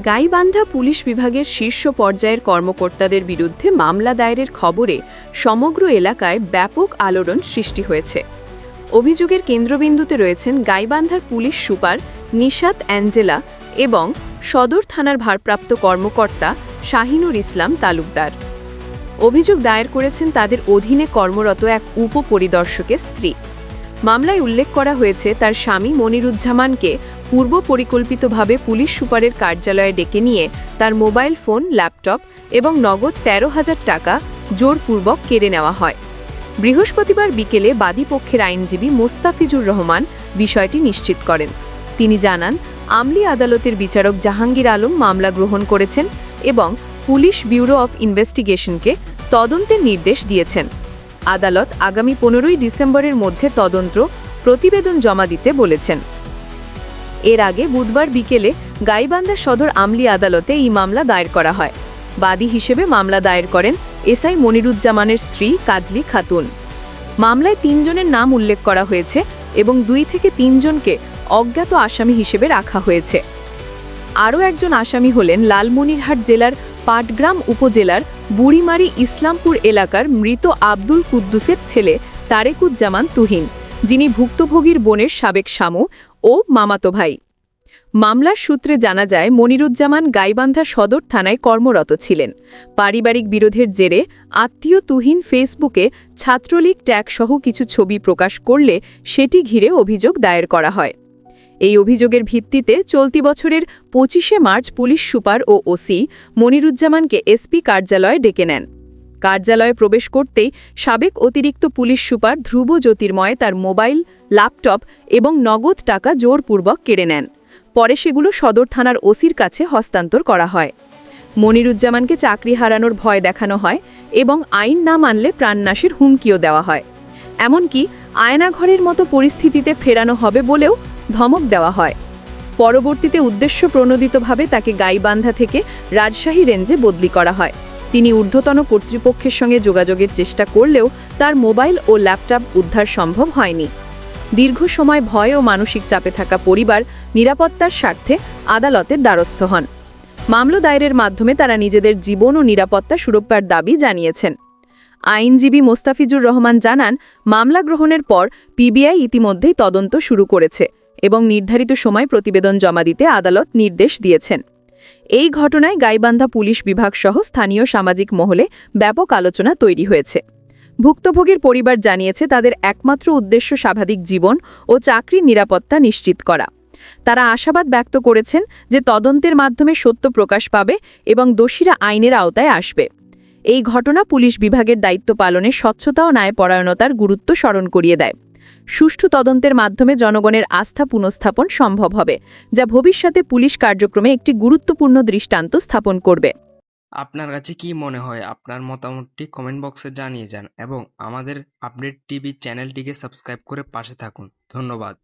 Gaibandha police বিভাগের শীর্ষ পর্যায়ের কর্মকর্তাদের বিরুদ্ধে মামলা দায়েরের খবরে সমগ্র এলাকায় ব্যাপক আলোড়ন সৃষ্টি হয়েছে। অভিযোগের কেন্দ্রবিন্দুতে রয়েছেন গাইবান্ধার পুলিশ সুপার নিশাত অ্যাঞ্জেলা এবং সদর থানার ভারপ্রাপ্ত কর্মকর্তা শাহিনুর ইসলাম তালুকদার। অভিযোগ দায়ের করেছেন তাদের অধীনে কর্মরত এক উপপরিদর্শকের স্ত্রী। মামলায় উল্লেখ করা হয়েছে তার স্বামী মনিরুজ্জামানকে পূর্ব পরিকল্পিতভাবে পুলিশ সুপারের কার্যালয়ে ডেকে নিয়ে তার মোবাইল ফোন, ল্যাপটপ এবং নগদ তেরো হাজার টাকা জোরপূর্বক কেড়ে নেওয়া হয়। বৃহস্পতিবার বিকেলে বাদীপক্ষের আইনজীবী মোস্তাফিজুর রহমান বিষয়টি নিশ্চিত করেন। তিনি জানান, আমলি আদালতের বিচারক জাহাঙ্গীর আলম মামলা গ্রহণ করেছেন এবং পুলিশ ব্যুরো অফ ইনভেস্টিগেশনকে তদন্তের নির্দেশ দিয়েছেন। আদালত আগামী পনেরোই ডিসেম্বরের মধ্যে তদন্ত প্রতিবেদন জমা দিতে বলেছেন। এর আগে বুধবার বিকেলে গাইবান্ধা সদর আমলি আদালতে এই মামলা দায়ের করা হয়। বাদী হিসেবে মামলা দায়ের করেন এসআই মনিরুজ্জামানের স্ত্রী কাজলি খাতুন। মামলায় তিনজনের নাম উল্লেখ করা হয়েছে এবং দুই থেকে তিনজনকে অজ্ঞাত আসামি হিসেবে রাখা হয়েছে। আরও একজন আসামি হলেন লালমনিরহাট জেলার পাটগ্রাম উপজেলার বুড়িমারি ইসলামপুর এলাকার মৃত আব্দুল কুদ্দুসের ছেলে তারেকুজ্জামান তুহিন, যিনি ভুক্তভোগীর বোনের সাবেক শামু ও মামাতো ভাই। মামলার সূত্রে জানা যায়, মনিরুজ্জামান গাইবান্ধা সদর থানায় কর্মরত ছিলেন। পারিবারিক বিরোধের জেরে আত্মীয় তুহিন ফেসবুকে ছাত্রলীগ ট্যাগসহ কিছু ছবি প্রকাশ করলে সেটি ঘিরে অভিযোগ দায়ের করা হয়। এই অভিযোগের ভিত্তিতে চলতি বছরের পঁচিশে মার্চ পুলিশ সুপার ও ওসি মনিরুজ্জামানকে এসপি কার্যালয়ে ডেকে নেন। কার্যালয়ে প্রবেশ করতেই সাবেক অতিরিক্ত পুলিশ সুপার ধ্রুব জ্যোতির্ময় তার মোবাইল, ল্যাপটপ এবং নগদ টাকা জোরপূর্বক কেড়ে নেন। পরে সেগুলো সদর থানার ওসির কাছে হস্তান্তর করা হয়। মনিরুজ্জামানকে চাকরি হারানোর ভয় দেখানো হয় এবং আইন না মানলে প্রাণনাশের হুমকিও দেওয়া হয়। এমনকি আয়নাঘরের মতো পরিস্থিতিতে ফেরানো হবে বলেও ধমক দেওয়া হয়। পরবর্তীতে উদ্দেশ্য প্রণোদিতভাবে তাকে গাইবান্ধা থেকে রাজশাহী রেঞ্জে বদলি করা হয়। তিনি ঊর্ধ্বতন কর্তৃপক্ষের সঙ্গে যোগাযোগের চেষ্টা করলেও তার মোবাইল ও ল্যাপটপ উদ্ধার সম্ভব হয়নি। দীর্ঘ সময় ভয় ও মানসিক চাপে থাকা পরিবার নিরাপত্তার স্বার্থে আদালতের দ্বারস্থ হন। মামলা দায়েরের মাধ্যমে তারা নিজেদের জীবন ও নিরাপত্তা সুরক্ষার দাবি জানিয়েছেন। আইনজীবী মোস্তাফিজুর রহমান জানান, মামলা গ্রহণের পর পিবিআই ইতিমধ্যেই তদন্ত শুরু করেছে এবং নির্ধারিত সময় প্রতিবেদন জমা দিতে আদালত নির্দেশ দিয়েছেন। এই ঘটনায় গাইবান্ধা পুলিশ বিভাগ সহ স্থানীয় সামাজিক মহলে ব্যাপক আলোচনা তৈরি হয়েছে। ভুক্তভোগীর পরিবার জানিয়েছে তাদের একমাত্র উদ্দেশ্য স্বাভাবিক জীবন ও চাকরির নিরাপত্তা নিশ্চিত করা। তারা আশাবাদ ব্যক্ত করেছেন যে তদন্তের মাধ্যমে সত্য প্রকাশ পাবে এবং দোষীরা আইনের আওতায় আসবে। এই ঘটনা পুলিশ বিভাগের দায়িত্ব পালনে স্বচ্ছতা ও ন্যায়পরায়ণতার গুরুত্ব স্মরণ করিয়ে দেয়। সুষ্ঠু তদন্তের মাধ্যমে জনগণের আস্থা পুনঃস্থাপন সম্ভব হবে, যা ভবিষ্যতে পুলিশ কার্যক্রমে একটি গুরুত্বপূর্ণ দৃষ্টান্ত স্থাপন করবে। আপনার কাছে কি মনে হয়? আপনার মতামতটি কমেন্ট বক্সে জানিয়ে যান এবং আমাদের আপডেট টিভি চ্যানেলটিকে সাবস্ক্রাইব করে পাশে থাকুন। ধন্যবাদ।